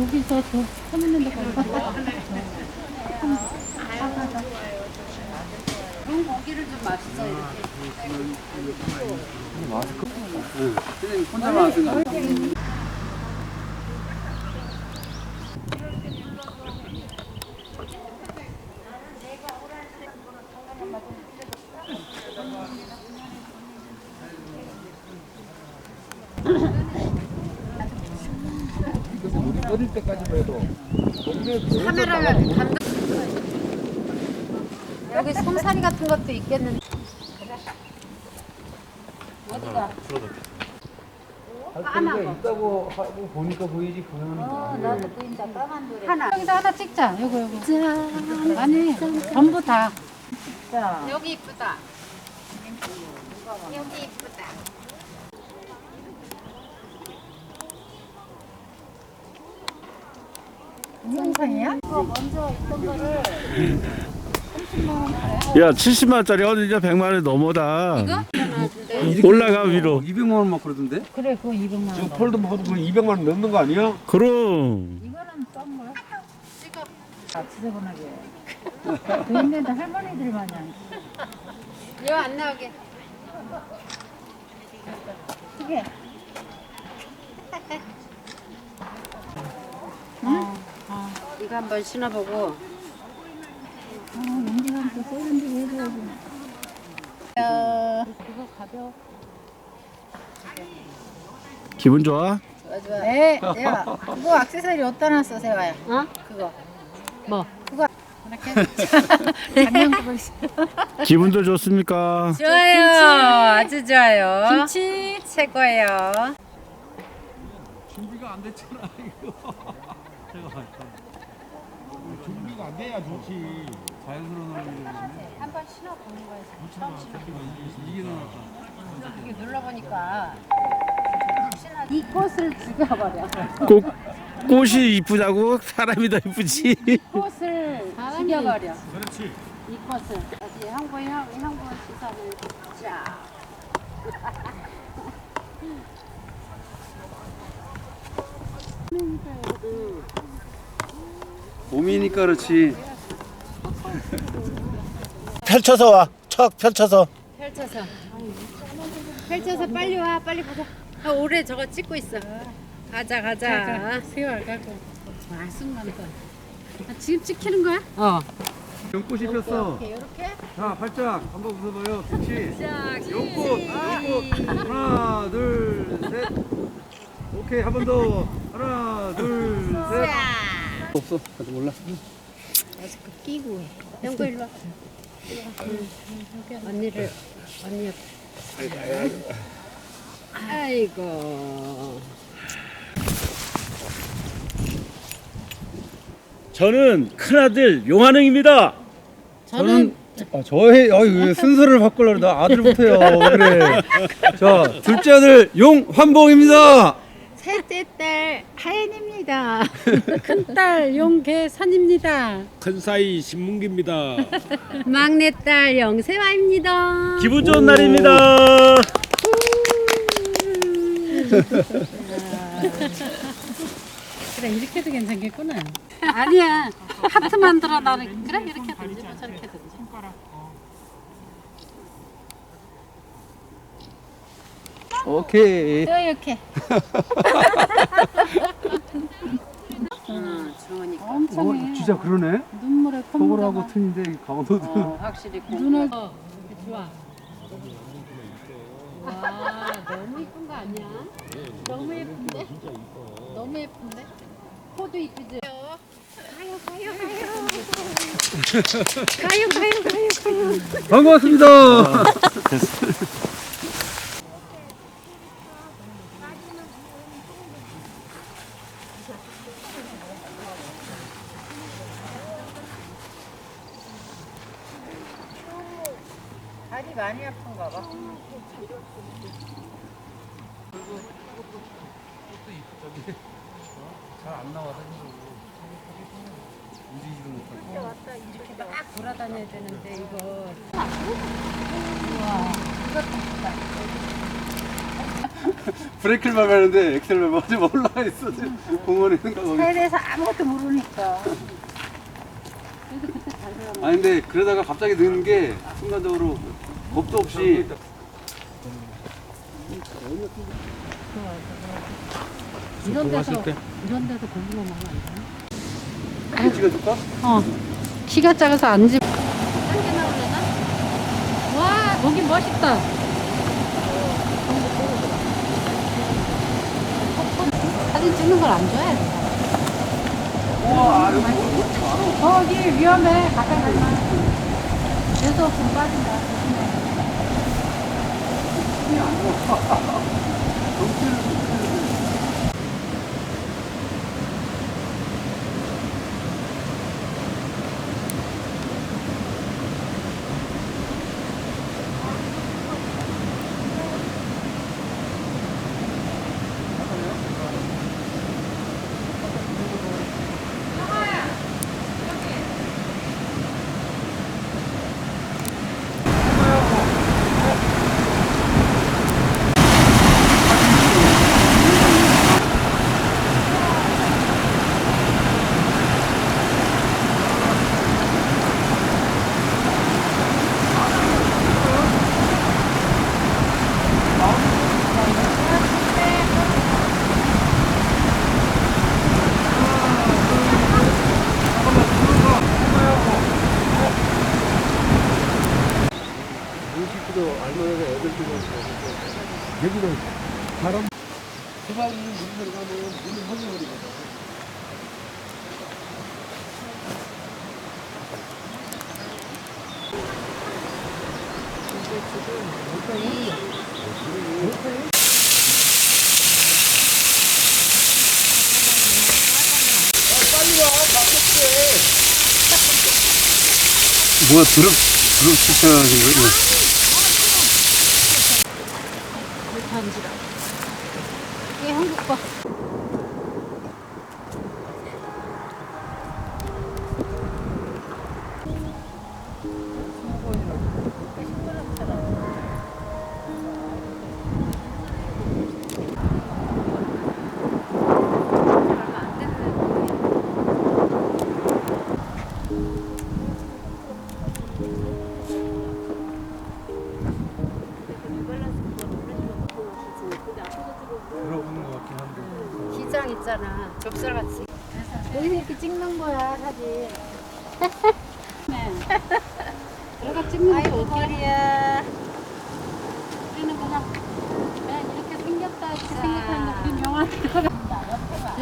여기서 저 서있는 데까지 그런 고기를 좀 맛있어 이렇게. 선생님 혼자만 하시는 거 때까지만 해도 동네 카메라를 감독. 여기 솜사리 같은 것도 있겠는데. 어디가? 할거리가 있다고 하고 보니까 보이지 보면 어, 나도 보인다 까만 노래. 하나 여기서 하나 찍자 요거 요거 아니 전부 다 자, 여기 이쁘다. 여기 이쁘다. 영상이야? 야 70만 원짜리 어디냐 100만 원 넘어다. 올라가 위로. 200만 원막 그러던데? 그래 그거 200만 원 지금 폴더 먹어도 200만 원 넘는 거 아니야? 그럼 이거는 싼 거야? 아 지저분하게 그 있는데 할머니들 마냥 이거 안 나오게. 크게 이거 한번 신어보고. 아 연기한테 세련되게 해줘야지 그거 가벼워 기분 좋아? 좋아 좋아. 네, 야, 그거 액세서리 어디다 놨어, 세화야? 어? 그거. 뭐? 그거. 이렇게. 기분도 좋습니까? 좋아요. 아주 좋아요. 김치. 최고예요. 준비가 안 됐잖아 이거 준비가 안 돼야 좋지 자연스러운 얼굴이 한번 신어 보는 거예요. 이게 나왔다 이게 눌러보니까 이 꽃을 죽여버려. 꽃 꽃이 이쁘다고 사람이 더 이쁘지. 꽃을 죽여버려. 그렇지 이 꽃을 다시 향보 향 향보 시선을 쫙. 봄이니까 그렇지 펼쳐서 와. 척 펼쳐서. 펼쳐서. 펼쳐서 빨리 와 빨리 보자. 아, 올해 저거 찍고 있어. 가자 가자. 세월 가고. 와, 순간다. 아, 지금 찍히는 거야? 어. 연꽃이 폈어 이렇게 자 팔짝 한번 웃어봐요 좋지 쫙. 연꽃 연꽃 하나 둘 셋 오케이 한 번 더 하나 둘 셋 없어 나도 몰라 마스크 끼고 해. 형거 일로 와. 언니를 언니 옆. 아이고. 저는 큰아들 용환웅입니다. 저는 아, 저의 아, 왜 순서를 바꾸려고 나 아들부터요 그래 자 둘째 아들 용환봉입니다 셋째 딸 하연입니다. 큰딸 용계선입니다. 큰 사이 신문기입니다. 막내딸 영세화입니다. 기분 좋은 날입니다. 그래, 이렇게도 괜찮겠구나. 아니야. 하트 만들어 나는. 그래, 이렇게 던지고 저렇게 던지. 오케이 또 이렇게. 어, 좋으니까. 엄청 해. 어, 진짜 그러네 눈물에 서울하고 콧물하고 틀린데 강원도도 어, 확실히 눈을 공부가- 좋아. 와 너무 이쁜 거 아니야? 너무 예쁜데? 너무 예쁜데? 코도 이쁘지? 반갑습니다 다리 많이 아픈가 봐. 잘안 나와서 움직이지도 못하고 이렇게 막 돌아다녀야 되는데 이거 브레이크를 밟았는데 엑셀을 밟아서 올라가 있어 지금 공원에. 차에 대해서 아무것도 모르니까. 아니 근데 그러다가 갑자기 느는 게 순간적으로 겁도 없이 이런 데서 때? 이런 데서 고기만 먹으면 안 돼? 찍어줄까? 어. 키가 작아서 안 집. 와, 거기 멋있다. 사진 찍는 걸 안 좋아해. 우와 여기 뭐 이렇게 많아 거기 위험해. 가까이 가지 마. 없으면 빠진다. Ha, ha, ha. 뭐야 드럽 드럽 추천하신 거예요? 이게 한국 거. 내가 찍는 거 아이고, 어떻게 머리야. 우리는 그냥 그냥 이렇게 생겼다 이렇게 명함 들어가.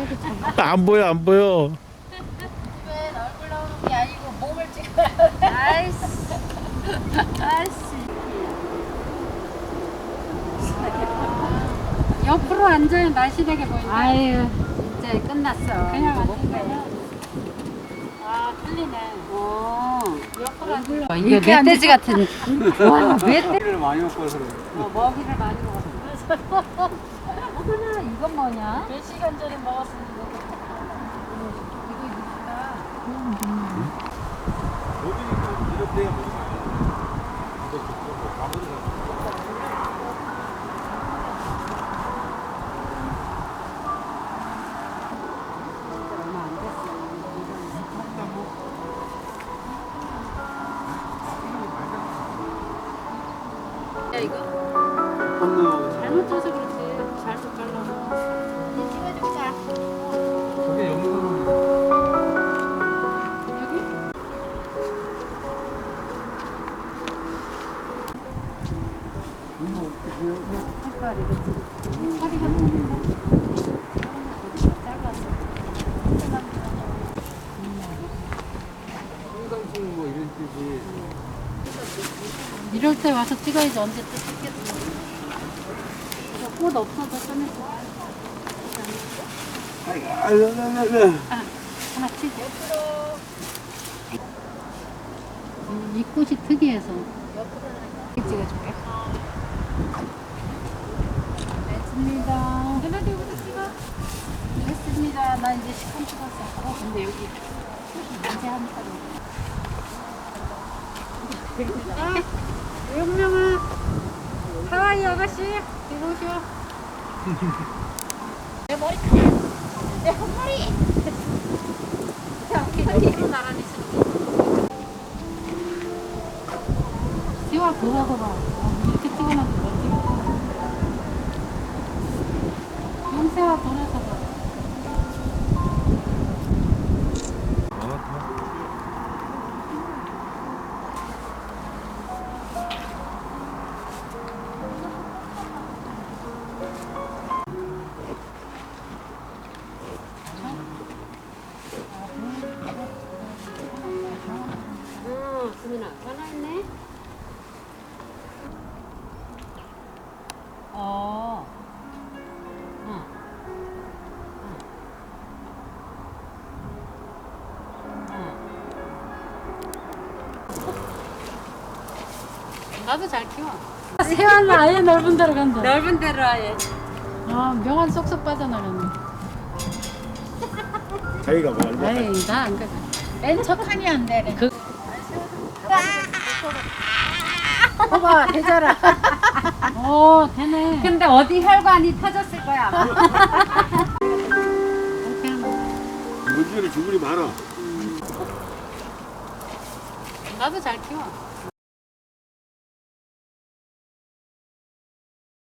여기 참안 보여 안 보여. 왜 얼굴 나오는 게 아니고 몸을 찍어야 돼. 아이씨. 아이씨. 옆으로 앉아야 날씬하게 보인다. 아유, 이제 끝났어. 그냥. 아 틀리네. 어. 이게 멧돼지 같은. 와, 멧돼지. 소리를 많이 먹고 그래 어, 먹이를 많이 먹었어. 어머나, 이건 뭐냐? 몇 시간 전에 먹었는데. 이렇게 건너 잘못 쪄서 그렇지. 잘못 잘라서. 찍어주자. 저게 영상 여기? 색깔이 그치? 허리가 좀 작아서. 한강풍 뭐 이런 뜻이 이럴 때 와서 찍어야지 언제 또 찍 겠어. 이거 꽃 없어도 좀 이렇게 아이고 아이고 하나 치죠. 이- 이 꽃이 특이해서. 찍어줄게. 됐습니다. 하나 둘부터 찍어. 됐습니다. 나 이제 시간 찍었어. 어, 근데 여기 이제 하니까. 아, 용명아. 하와이 아가씨, 이리 오시오. 내 머리 내 헛머리 뒤로 나란히 있어. 시와 그거하고 봐 어, 이렇 나도 잘 키워 세환은 아예 넓은 데로 간다 넓은 데로 아예. 아 명한 쏙쏙 빠져나갔네 자기가 뭐 알바 에이 나안 가. 맨 척하니 안 되네. 그. 봐봐 되잖아. 오 되네. 근데 어디 혈관이 터졌을 거야. 아마. 문제는 주문이 많아 나도 잘 키워.